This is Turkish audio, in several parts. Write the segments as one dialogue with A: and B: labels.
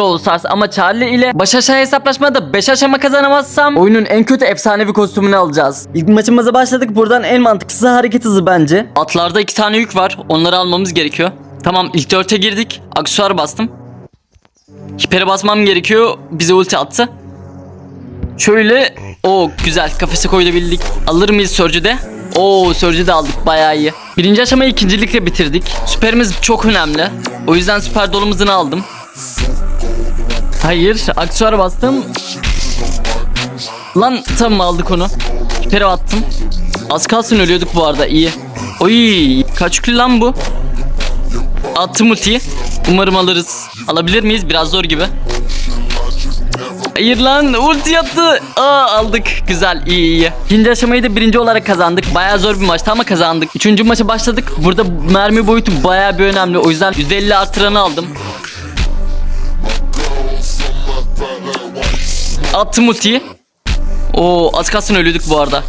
A: Brawl Stars ama Charlie ile baş aşağı hesaplaşmada 5 aşama kazanamazsam oyunun en kötü efsanevi kostümünü alacağız. İlk maçımıza başladık. Buradan en mantıklısı hareket hızı bence. Atlarda iki tane yük var. Onları almamız gerekiyor. Tamam ilk dörte girdik. Aksesuar bastım. Hipere basmam gerekiyor. Bize ulti attı. Şöyle o güzel kafese koyabildik. Alır mıyız Surge'ü de? Oo Surge'ü de aldık bayağı iyi. Birinci aşamayı ikincilikle bitirdik. Süperimiz çok önemli. O yüzden süper dolumuzunu aldım. Hayır aksesuar bastım. Lan tamam aldık onu. Hipere attım. Az kalsın ölüyorduk bu arada iyi. Oy kaç kilo lan bu? Attım ultiyi. Umarım alırız. Alabilir miyiz? Biraz zor gibi. Hayır lan ulti yaptı. Aa aldık. Güzel iyi iyi. İkinci aşamayı da birinci olarak kazandık. Bayağı zor bir maçtı ama kazandık. Üçüncü maça başladık. Burada mermi boyutu bayağı bir önemli. O yüzden %50 artıranı aldım. Attım ultiyi. Oo az kalsın ölüyorduk bu arada.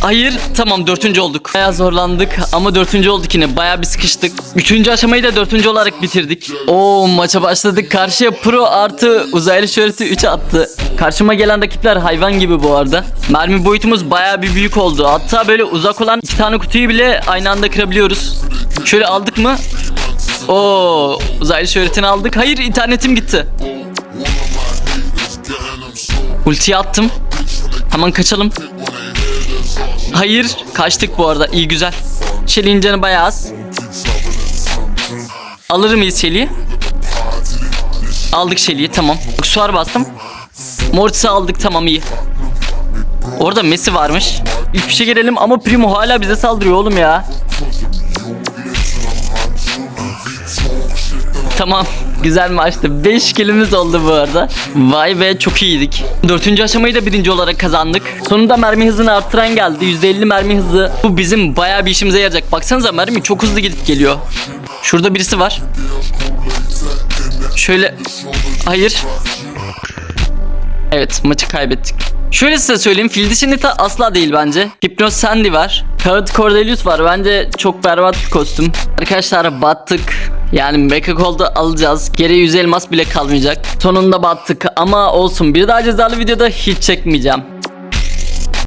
A: Hayır tamam dördüncü olduk. Baya zorlandık ama dördüncü olduk yine. Baya bir sıkıştık. Üçüncü aşamayı da dördüncü olarak bitirdik. Oo maça başladık. Karşıya pro artı uzaylı şöhreti 3 attı. Karşıma gelen rakipler hayvan gibi bu arada. Mermi boyutumuz baya bir büyük oldu. Hatta böyle uzak olan iki tane kutuyu bile aynı anda kırabiliyoruz. Şöyle aldık mı? Oo uzaylı şöhretini aldık. Hayır internetim gitti. Ultiyi attım. Hemen kaçalım. Hayır. Kaçtık bu arada. İyi güzel. Shelly'in canı bayağı az. Alır mıyız Shelly'i? Aldık Shelly'i tamam. Aksuar bastım. Mortis'i aldık tamam iyi. Orada Messi varmış. İlk bir şey gelelim ama Primo hala bize saldırıyor oğlum ya. Tamam. Güzel maçtı. 5 kilimiz oldu bu arada. Vay be çok iyiydik. Dördüncü aşamayı da birinci olarak kazandık. Sonunda mermi hızını arttıran geldi. %50 mermi hızı. Bu bizim bayağı bir işimize yarayacak. Baksanıza mermi çok hızlı gidip geliyor. Şurada birisi var. Şöyle... Hayır. Evet maçı kaybettik. Şöyle size söyleyeyim fil dişi Nita asla değil bence. Hypnos Sandy var. Kağıt Cordelius var. Bence çok berbat bir kostüm. Arkadaşlar battık. Yani Mecha Gold'u alacağız. Geriye 100 elmas bile kalmayacak. Sonunda battık ama olsun. Bir daha cezalı videoda hiç çekmeyeceğim.